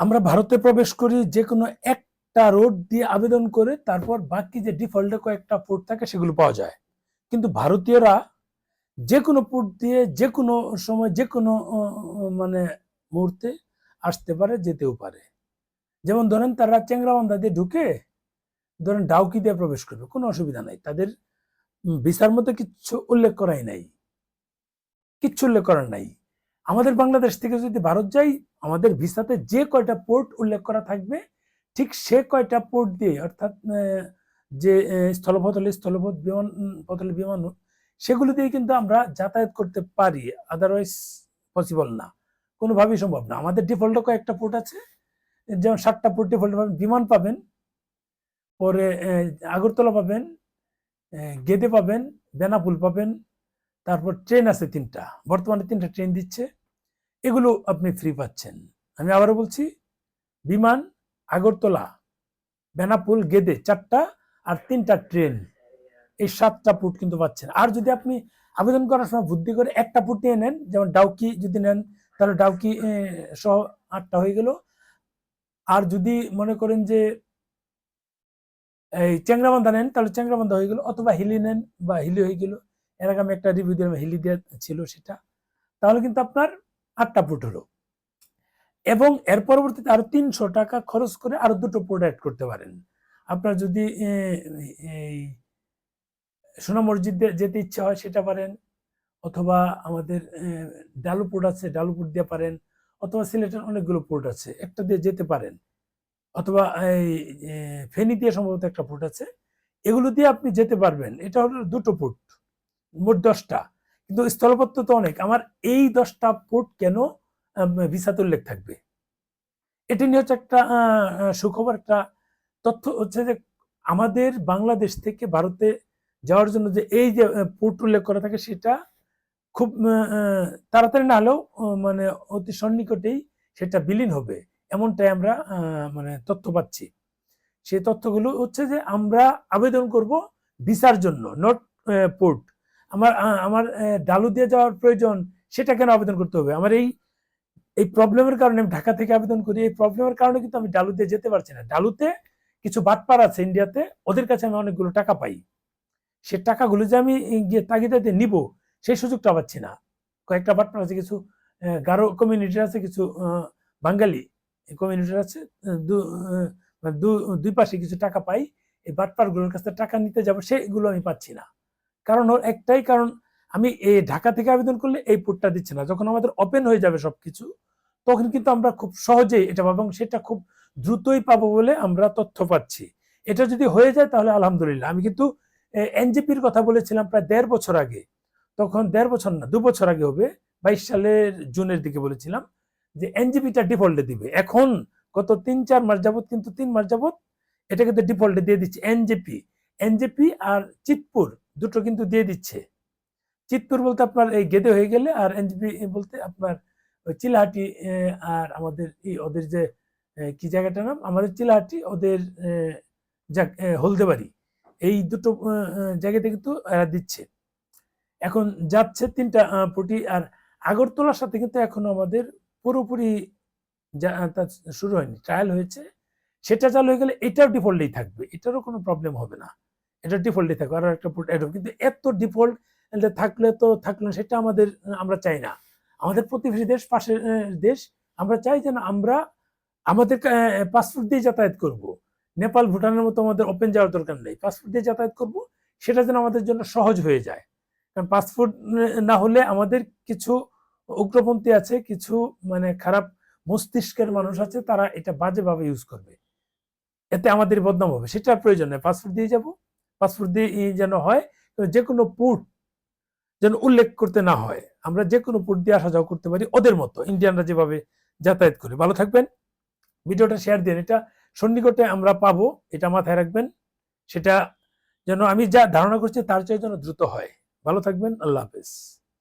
আমরা ভারতে প্রবেশ করি যে কোনো একটা রোড দিয়ে আবেদন করে তারপর বাকি যে ডিফল্টে কয়েকটা পোর্ট থাকে সেগুলো পাওয়া যায়। কিন্তু ভারতীয়রা যে কোনো পোর্ট দিয়ে যে কোনো সময় যে কোনো মানে মুহূর্তে আসতে পারে, যেতেও পারে। যেমন ধরেন তারা চেংরাবান্ধা দিয়ে ঢুকে ধরেন ডাউকি দিয়ে প্রবেশ করবে, কোনো অসুবিধা নাই। তাদের ভিসার মধ্যে কিচ্ছু উল্লেখ করাই নাই। কিচ্ছু উল্লেখ করার নাই। আমাদের বাংলাদেশ থেকে যদি ভারত যাই আমাদের ভিসাতে যে কয়টা পোর্ট উল্লেখ করা থাকবে ঠিক সে কয়টা পোর্ট দিয়ে অর্থাৎ যে আহ, স্থলপথ বিমান উম, পথ হলে বিমান সেগুলো দিয়ে কিন্তু আমরা যাতায়াত করতে পারি। আদারওয়াইজ পসিবল না। কোনোভাবেই সম্ভব না। আমাদের ডিফল্টে কয়েকটা পোর্ট আছে। যেমন সাতটা পোর্ট ডিফল্ট পাবেন বিমান পাবেন পরে আগরতলা পাবেন গেদে পাবেন বেনাপুল পাবেন তারপর ট্রেন আছে তিনটা। বর্তমানে তিনটা ট্রেন দিচ্ছে। এগুলো আপনি ফ্রি পাচ্ছেন। আমি আবারও বলছি, বিমান, আগরতলা, বেনাপুল, গেদে চারটা আর তিনটা ট্রেন, এই সাতটা পুট কিন্তু পাচ্ছেন। আর যদি আপনি আবেদন করার সময় বুদ্ধি করে একটা পুট নিয়ে নেন, যেমন ডাউকি যদি নেন, তাহলে ডাউকি সহ আটটা হয়ে গেল। আর যদি মনে করেন যে, এই চ্যাংরাবান্ধা নেন, তাহলে চ্যাংরাবান্ধা হয়ে গেল, অথবা হিলি নেন বা হিলি হয়ে গেল। এরকম একটা রিভিউ দিলাম, হিলি দেওয়া ছিল সেটা। তাহলে কিন্তু আপনার আটটা ফুট হলো। এবং এর পরবর্তীতে আরও তিনশো টাকা খরচ করে আরও দুটো পোর্ট অ্যাড করতে পারেন। আপনার যদি এই সোনা মসজিদ যেতে ইচ্ছা হয় সেটা পারেন, অথবা আমাদের ডালু পোর্ট আছে, ডালু পোর্ট দিয়ে পারেন, অথবা সিলেটের অনেকগুলো পোর্ট আছে, একটা দিয়ে যেতে পারেন। অথবা এই ফেনী দিয়ে সম্ভবত একটা পোর্ট আছে। এগুলো দিয়ে আপনি যেতে পারবেন। এটা হলো দুটো পোর্ট মোট দশটা। কিন্তু স্থলপথ তো অনেক। আমার এই দশটা পোর্ট কেন ভিসাতে উল্লেখ থাকবে? এটি নিয়ে হচ্ছে একটা সুখবর, একটা তথ্য হচ্ছে যে আমাদের বাংলাদেশ থেকে ভারতে যাওয়ার জন্য যে এই যে পোর্ট উল্লেখ করা থাকে সেটা খুব তাড়াতাড়ি না হলেও মানে অতি সন্নিকটেই সেটা বিলীন হবে। এমনটাই আমরা মানে তথ্য পাচ্ছি। সেই তথ্যগুলো হচ্ছে যে আমরা আবেদন করব ভিসার জন্য নট পোর্ট আমার আমার ডালু দিয়ে যাওয়ার প্রয়োজন সেটা কেন আবেদন করতে হবে? আমার এই এই প্রবলেমের কারণে আমি ঢাকা থেকে আবেদন করি, এই প্রবলেমের কারণে কিন্তু আমি ডালু দিয়ে যেতে পারছি না। ডালুতে কিছু বাটপার আছে ইন্ডিয়াতে ওদের কাছে আমি অনেকগুলো টাকা পাই। সে টাকাগুলো যে আমি গিয়ে তাগিদাতে নিব, সেই সুযোগটা পাচ্ছি না। কয়েকটা বাটপার আছে, কিছু গারো কমিউনিটির আছে, কিছু বাঙালি কমিউনিটির আছে মানে দুই পাশে কিছু টাকা পাই, এই বাটপারগুলোর কাছে টাকা নিতে যাব, সেগুলো আমি পাচ্ছি না। কারণ ওর একটাই কারণ, আমি এই ঢাকা থেকে আবেদন করলে এই পোর্টটা দিচ্ছে না। যখন আমাদের ওপেন হয়ে যাবে সবকিছু, তখন কিন্তু আমরা খুব সহজেই এটা পাবো এবং সেটা খুব দ্রুতই পাবো বলে আমরা তথ্য পাচ্ছি। এটা যদি হয়ে যায় তাহলে আলহামদুলিল্লাহ। আমি কিন্তু এনজিপির কথা বলেছিলাম প্রায় দেড় বছর আগে। তখন দেড় বছর না, দু বছর আগে হবে, বাইশ সালের জুনের দিকে বলেছিলাম যে এনজিপিটা ডিফল্টে দিবে। এখন গত তিন, চার মাস যাবত কিন্তু তিন মাস যাবত এটা কিন্তু ডিফল্টে দিয়ে দিচ্ছে এনজেপি। এনজেপি আর চিতপুর। দুটো কিন্তু দিয়ে দিচ্ছে। চিতপুর বলতে আপনার এই গেদে হয়ে গেলে আর এনজিপি বলতে আপনার ওই চিলাহাটি আর আমাদের এই ওদের যে কি জায়গাটার নাম? আমাদের চিলাহাটি, ওদের হলদেবাড়ি। এই দুটো জায়গাতে কিন্তু এরা দিচ্ছে। এখন যাচ্ছে তিনটা পুটি আর আগরতলার সাথে কিন্তু এখনও আমাদের পুরোপুরি শুরু হয়নি ট্রায়াল হয়েছে। সেটা চালু হয়ে গেলে এটাও ডিফল্টেই থাকবে। এটারও কোনো প্রবলেম হবে না। এটা ডিফল্টে থাকবে, আর একটা পোর্ট অ্যাড কিন্তু এত ডিফল্ট থাকলে তো থাকল সেটা আমাদের, আমরা চাই না। আমাদের প্রতিবেশী দেশ, পাশের দেশ, আমরা চাই যেন আমরা আমাদের পাসপোর্ট দিয়ে যাতায়াত করব। নেপাল, ভুটানের মতো আমাদের ওপেন যাওয়ার দরকার নেই। পাসপোর্ট দিয়ে যাতায়াত করব, সেটা যেন আমাদের জন্য সহজ হয়ে যায়। কারণ পাসপোর্ট না হলে আমাদের কিছু উগ্রপন্থী আছে, কিছু মানে খারাপ মস্তিষ্কের মানুষ আছে, তারা এটা বাজেভাবে ইউজ করবে। এতে আমাদের বদনাম হবে। সেটার প্রয়োজন নেই। পাসপোর্ট দিয়ে যাব পাসপোর্ট দিয়ে ই যেন হয় যে কোনো পুট যেন উল্লেখ করতে না হয়। আমরা যে কোনো পুট দিয়ে আসা যাওয়া করতে পারি ওদের মতো, ইন্ডিয়ানরা যেভাবে যাতায়াত করে। ভালো থাকবেন। ভিডিওটা শেয়ার দিন এটা সন্নিকটে আমরা পাবো, এটা মাথায় রাখবেন। সেটা যেন আমি যা ধারণা করছি তার চেয়ে যেন দ্রুত হয়। ভালো থাকবেন। আল্লাহ হাফেজ।